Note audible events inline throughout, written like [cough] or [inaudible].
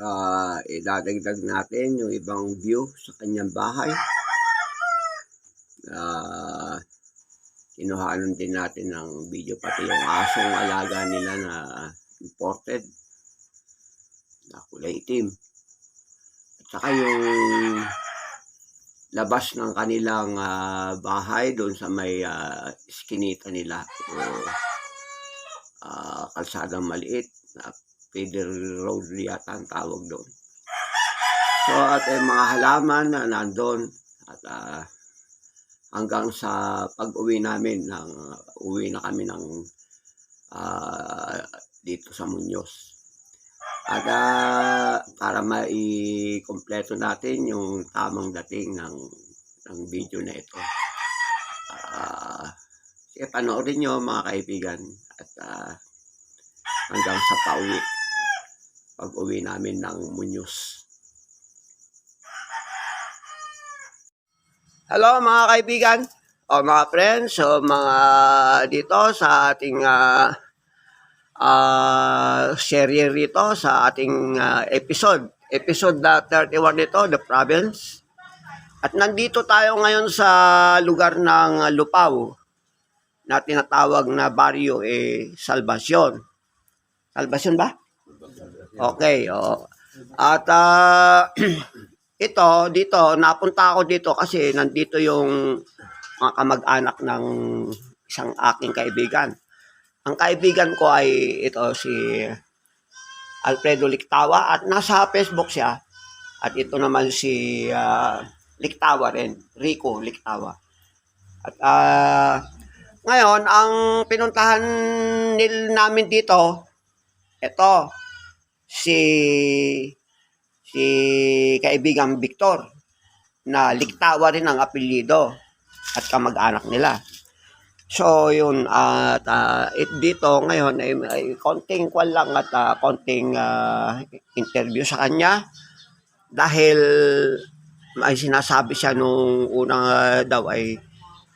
ah idadagdag natin yung ibang view sa kanyang bahay. Ah, kinuhanan din natin ng video pati yung asong alaga nila na imported na kulay itim. At saka yung labas ng kanilang ah, bahay doon sa may ah, iskinita nila o ah, kalsadang maliit na Feeder Road yata ang tawag doon. So at yung mga halaman na nandun at ah, hanggang sa pag-uwi namin ng uwi na kami ng ah, dito sa Muñoz. At ah, para mai-kompleto natin yung tamang dating ng ng video na ito. Sige, panoorin nyo mga kaibigan at ah, hanggang sa pauwi pag uwi namin ng Muñoz. Hello mga kaibigan o mga friends o mga dito sa ating ah ah, serye rito sa ating ah, episode. Episode na 31 nito, The Province. At nandito tayo ngayon sa lugar ng Lupaw na tinatawag na Barrio eh, Salvacion. Salvacion ba? Okay, oo. At ah, [clears throat] ito, dito, napunta ako dito kasi nandito yung mga kamag-anak ng isang aking kaibigan. Ang kaibigan ko ay ito si Alfredo Lictawa at nasa Facebook siya. At ito naman si ah, Lictawa rin, Rico Lictawa. At ah, ngayon, ang pinuntahan nil namin dito, ito, si si kaibigang Victor na Lictawa rin ang apelyido at kamag-anak nila. So yun at ah, it dito ngayon ay, ay konting kwan lang at ah, konting ah, interview sa kanya dahil may sinasabi siya nung unang daw ay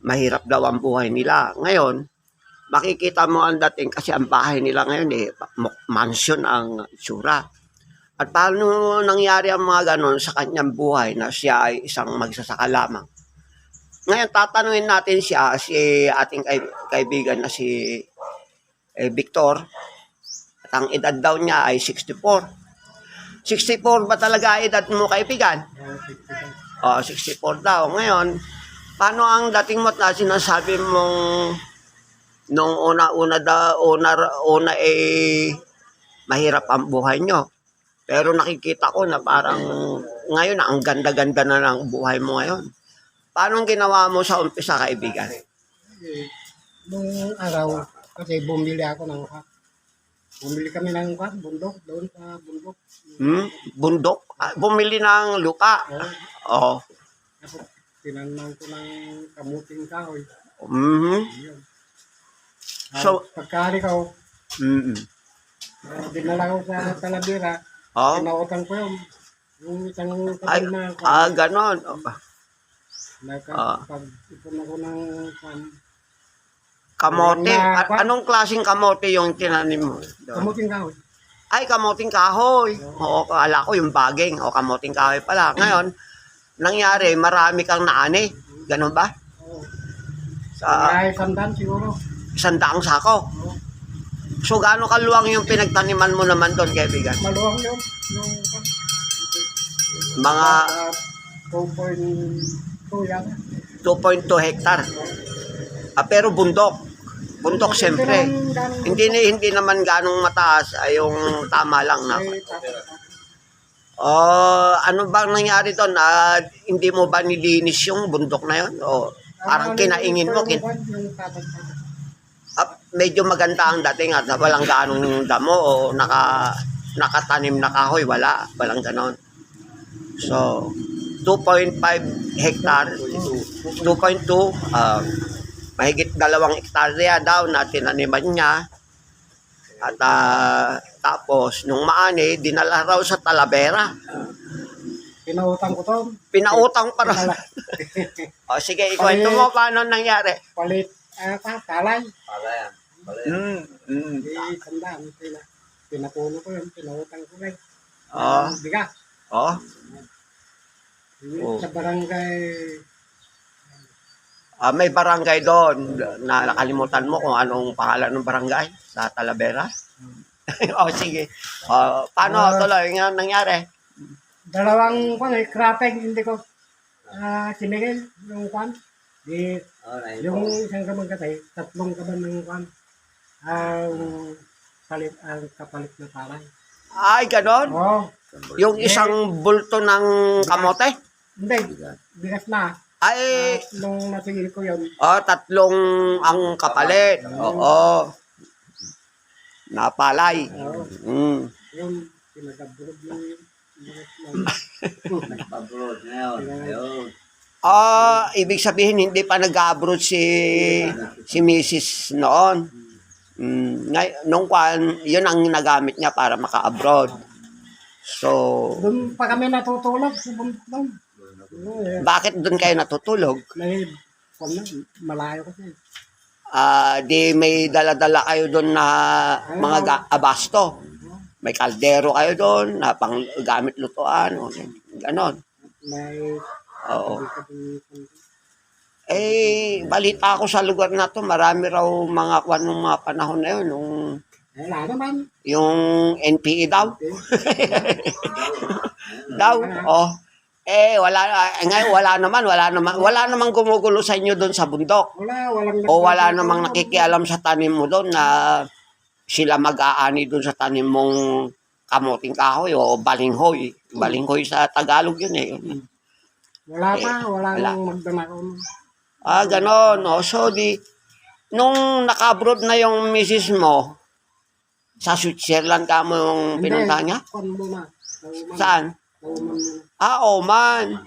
mahirap daw ang buhay nila. Ngayon, makikita mo ang dating kasi ang bahay nila ngayon eh mansion ang itsura. At paano nangyari ang mga ganon sa kanyang buhay na siya ay isang magsasaka lamang? Ngayon, tatanungin natin siya, si ating kaib- kaibigan na si eh, Victor. At ang edad daw niya ay 64. 64 ba talaga edad mo, kaibigan? Oh, 64 daw. Ngayon, paano ang dating mo na sinasabi mong nung una-una da, una, una eh, mahirap ang buhay nyo? Pero nakikita ko na parang ngayon ang ganda-ganda na ng buhay mo ngayon. Paano ginawa mo sa umpisa, kaibigan? Nung araw, kasi bumili ako ng kwak. Bumili kami ng kwak, bundok, doon sa bundok. Hmm? Bundok? Ah, Bumili ng lupa. Oo. Oh, tapos tinanong ko ng kamuting kahoy. Mhm. Yun. So- pagkari ko, Mhm. uh, dinala ko sa Talavera, Oh. pinautang ko yun. Yung isang kapal na ah, ganon. Oh. Ah. Nakapag-ipon ako ng kwan. Kamote. Na- anong klaseng kamote yung tinanim mo? kamuting kahoy. Ay, kamoting kahoy. Oo, kala ko yung baging. O, kamoting kahoy pala. Ngayon, nangyari, marami kang naani. Ganon ba? Oo. Sa Ay, sandan siguro. Isang daang sako. So, gaano kaluwang yung pinagtaniman mo naman doon, kaibigan? Maluwang yun. Yung. Mga Uh, 2.2 yan. 2.2 hektar. Ah, pero bundok. Bundok, siyempre. Hindi, hindi naman ganong mataas ay yung tama lang na. Oh, ano bang nangyari doon? Ah, hindi mo ba nilinis yung bundok na yon? O parang kinaingin mo, kin ah, medyo maganda ang dating at walang ganong damo o naka nakatanim na kahoy, wala, walang ganon. So, 2.5 hectare, 2.2, ah, mahigit dalawang hektarya daw na tinaniman niya. At ah, tapos, nung maani, dinala raw sa Talavera. Pinautang ko to. Pinautang pa raw. Pinala. [laughs] O sige, ikwento mo paano nangyari. Palit. Ah, pa, talay. Mm, mm. Di sandaan. Pina, pinapuno ko yun. Pinautang ko lang. Ah. Bigas. Oh, Yung Oh. Sa barangay, ah, may barangay doon na nakalimutan mo kung anong pangalan ng barangay sa Talavera. [laughs] oh, sige. Oh, paano Ah. tuloy nga nangyari? dalawang kwan, eh, crafting, hindi ko ah sinigil yung kwan. Di, yung isang kabang katay, tatlong kaban ng kwan. Ang palit, ang kapalit na palay. Ay, ganon. Oh, Yung isang bulto ng kamote. hindi, bigas na. Ay, At nung nasigil ko yun, oh, tatlong ang kapalit. Oo. Napalay. oh, Mm. yun, pinagabulog yung bigas na. Abroad ngayon. Ayun. Ah, ibig sabihin hindi pa nag-abroad si si Mrs. noon. Mm, ngay, nung kwan, yun ang nagamit niya para maka-abroad. So, Doon pa kami natutulog sa bundok. Eh, bakit doon kayo natutulog? May, na, malayo kasi. Ah, di may dala-dala kayo doon na mga ga- abasto. May kaldero kayo doon na pang gamit lutuan. O, ganon. May, Oo. Eh, balita ako sa lugar na to, marami raw mga kwan nung mga panahon na yun, nung eh, wala naman. yung NPE daw. [laughs] daw, oh. Eh, wala, eh, ngayon wala naman, wala naman, wala namang gumugulo sa inyo doon sa bundok. Wala, walang O wala namang nakikialam sa tanim mo doon na sila mag-aani doon sa tanim mong kamuting kahoy o balinghoy. Balinghoy sa Tagalog yun eh. Wala pa, wala, wala. nang magdamako. Ah, ganon. O, so di, nung naka-abroad na yung misis mo, sa Switzerland ka mo yung pinunta niya? Saan? Ah, Oman.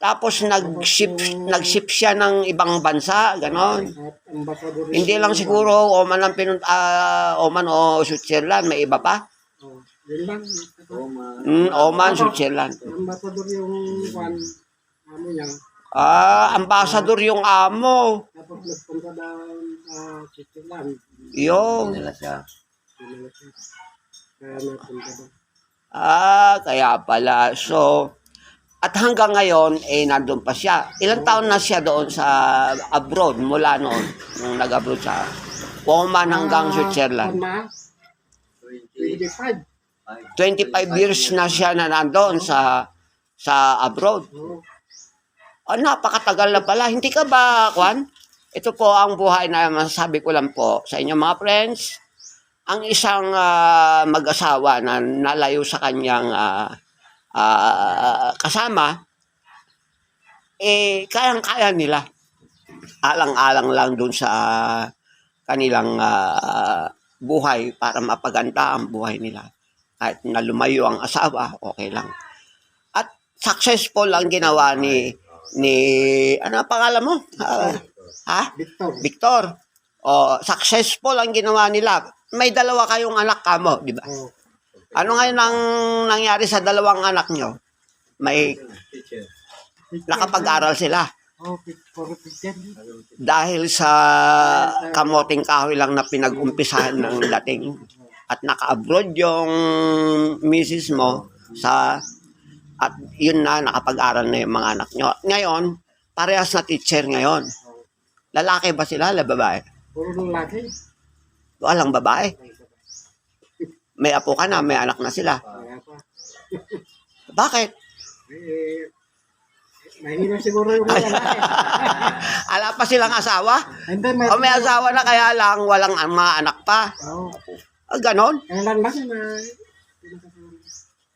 Tapos nag-ship, nag-ship siya ng ibang bansa, ganon. Hindi lang siguro Oman ang pinunta, ah, Oman o Switzerland, may iba pa? Oh, yun lang. Mm, Oman, Switzerland. Ambasador yung kwan. Amo niya. Ah, ambassador yung amo. Tapos nagpunta doon sa Switzerland. Yun. Nila siya. Siya. Kaya napunta doon. Ah, kaya pala. So, at hanggang ngayon, eh, nandun pa siya. Ilang taon na siya doon sa abroad, mula noon, nung nag-abroad sa Oman hanggang Switzerland. kwan na, 25. 25 years na siya na nandoon sa sa abroad. Oh, napakatagal na pala. Hindi ka ba, Kwan? Ito po ang buhay na masasabi ko lang po sa inyo mga friends. Ang isang ah, mag-asawa na nalayo sa kanyang ah, ah, kasama, eh, kayang-kaya nila. Alang-alang lang dun sa kanilang ah, buhay para mapaganda ang buhay nila. Kahit na lumayo ang asawa, okay lang. At successful ang ginawa ni ni ano ang pangalan mo? Ah, ha? Victor. Victor. O successful ang ginawa nila. May dalawa kayong anak kamo, di ba? Oh, Ano ngayon ang nangyari sa dalawang anak nyo? May nakapag-aral sila Oh, dahil sa kamoting kahoy lang na pinag-umpisahan ng dating at naka-abroad yung misis mo sa at yun na nakapag-aral na yung mga anak nyo. Ngayon, parehas na teacher ngayon. Lalaki ba sila? La babae? Puro lalaki. Walang babae. May apo ka na, may anak na sila. Bakit? Eh, mahirap siguro yung mga lalaki. [laughs] Ala pa silang asawa? Hindi, may... O may asawa na kaya lang walang ang mga anak pa? Oh, Ah, ganon. lang kasi na...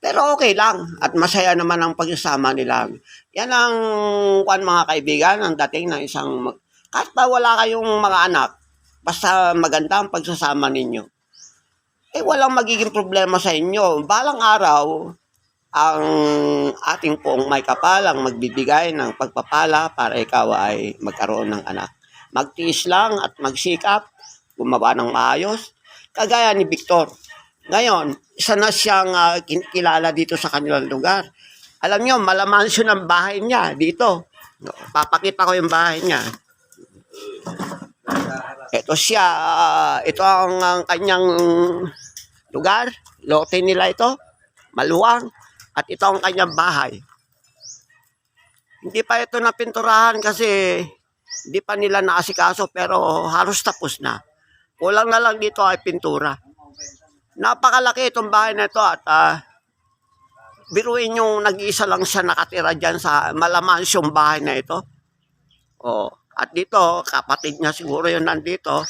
Pero okay lang. At masaya naman ang pagsasama nila. Yan ang kwan mga kaibigan, ang dating ng isang... Kahit pa wala kayong mga anak, basta maganda ang pagsasama ninyo, eh walang magiging problema sa inyo. Balang araw, ang ating pong may kapalang magbibigay ng pagpapala para ikaw ay magkaroon ng anak. Magtiis lang at magsikap, gumawa ng maayos, kagaya ni Victor. Ngayon, isa na siyang ah, kin- kilala dito sa kanilang lugar. Alam nyo, malamansyon ang bahay niya dito. Papakita ko yung bahay niya. Ito siya, ah, ito ang, ang kanyang lugar. Lote nila ito. maluwang, at ito ang kanyang bahay. Hindi pa ito napinturahan kasi hindi pa nila naasikaso pero halos tapos na. Kulang na lang dito ay pintura. Napakalaki itong bahay na ito at ah, biruin yung nag-iisa lang siya nakatira dyan sa malamansiyong bahay na ito. Oh, at dito, kapatid niya siguro yun nandito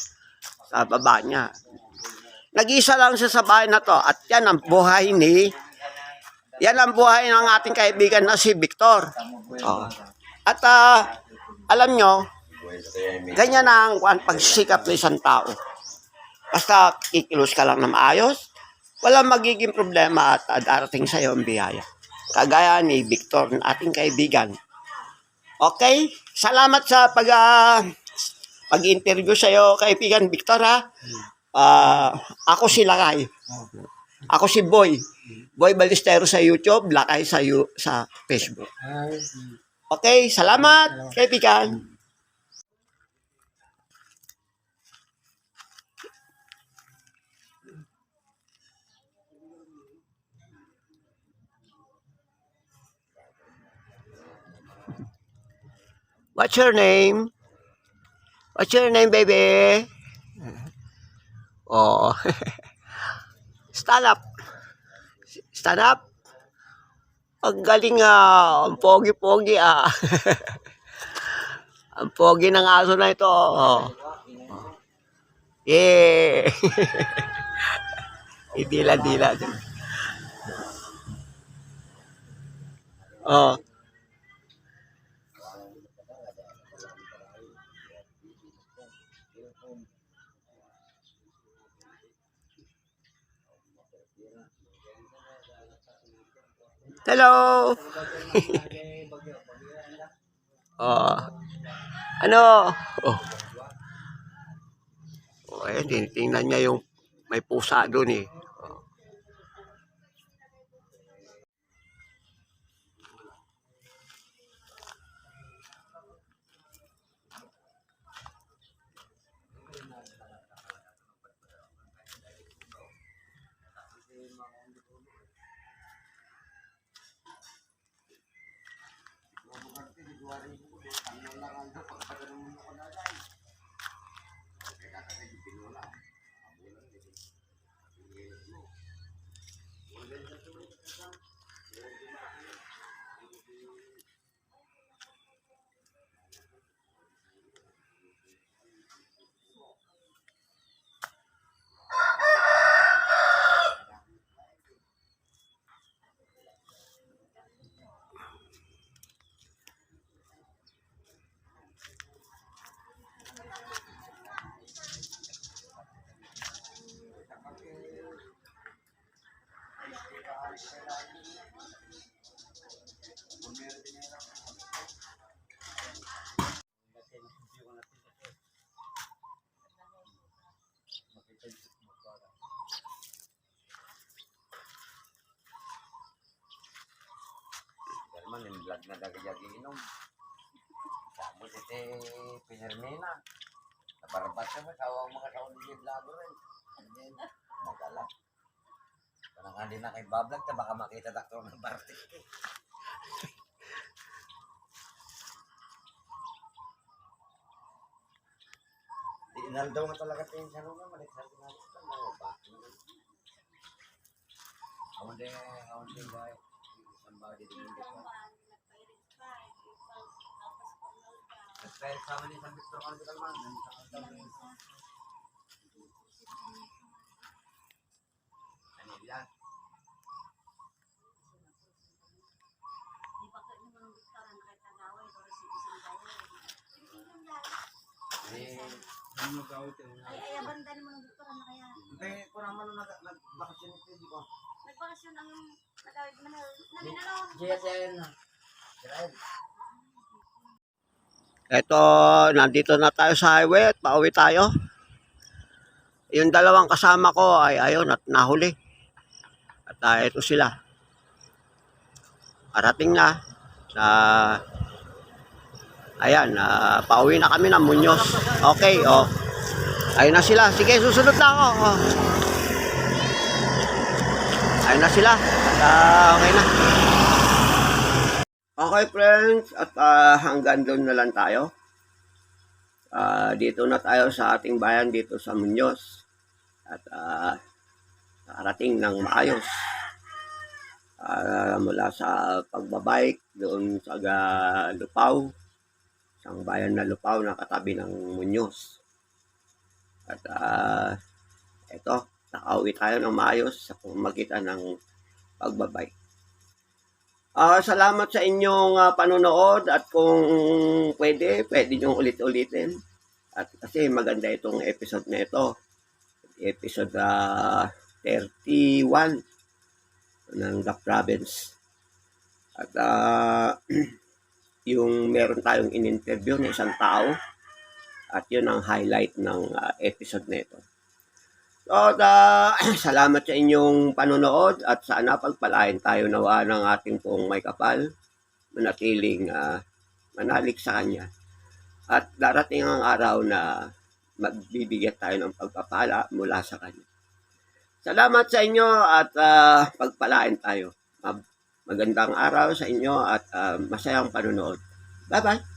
sa baba niya. Nag-isa lang siya sa bahay na to at yan ang buhay ni yan ang buhay ng ating kaibigan na si Victor. Oh. At ah, alam nyo, ganyan ang pagsikap ng isang tao. Basta kikilos ka lang na maayos, walang magiging problema at darating sa iyo ang biyaya. Kagaya ni Victor, ng ating kaibigan. Okay? Salamat sa pag ah, pag-interview sa iyo, kaibigan Victor ha. Ah, ako si Lakay. Ako si Boy. Boy Balistero sa YouTube, Lakay sa sa Facebook. Ah, Okay, salamat, kaibigan. What's your name? What's your name, baby? Oh. [laughs] Stand up. Stand up. Ang galing ah. Ang pogi-pogi ah. [laughs] Ang pogi ng aso na ito. Oh. Yeah. [laughs] Idila-dila. Oh. Hello. oh. [laughs] Ano? Oh. Oh, ayan, tinitingnan niya yung may pusa doon eh. Kalman, yung vlog na dagayagi inom. Sabot ite pinirmina. Naparabat ka ba? Kawang mga taon ni vlogger rin. Andyan, magala. Parang hindi na kay bablog ta baka makita dakto ng party. Di inaldaw nga talaga tayo sa nunga, maliksan ko na ito. Mga ba? Awan din, awan din guys. Somebody din dito. Nagpahit sama ni San Victor Ano Kalman. Ano yan? Eh, Ay, ay, abandan mo ng doktor na kaya. kaya ko naman nung nag- nagbakasyon ito, di ko. Nagbakasyon ang nagawid man namin ano. JSN na. Israel. Ito, nandito na tayo sa highway at pauwi tayo. Yung dalawang kasama ko ay ayun at nahuli. At uh, ito sila. Parating na sa Ayan, ah, pauwi na kami ng Muñoz. Okay, oh. Ayun na sila. Sige, susunod na ako. Oh. Kain na sila. Ah, okay na. Okay friends, at ah, hanggang doon na lang tayo. Ah, dito na tayo sa ating bayan dito sa Muñoz. At ah, nakarating ng maayos. Ah, mula sa pagbabike doon sa ah, Lupaw. Isang bayan na Lupaw na katabi ng Muñoz. At ah, eto, nakauwi tayo ng maayos sa pamagitan ng pagbabike. Ah, salamat sa inyong ah, panonood at kung pwede, pwede nyo ulit-ulitin. At kasi maganda itong episode na ito. Episode ah, 31 ng The Province. At ah, [clears throat] yung meron tayong in-interview na isang tao at yun ang highlight ng ah, episode na ito. So, [clears throat] da, salamat sa inyong panonood at sana pagpalain tayo nawa ng ating pong may kapal, manatiling ah, manalig sa Kanya. At darating ang araw na magbibigyan tayo ng pagpapala mula sa Kanya. Salamat sa inyo at ah, pagpalain tayo. Mag- Magandang araw sa inyo at ah, masayang panonood. Bye-bye!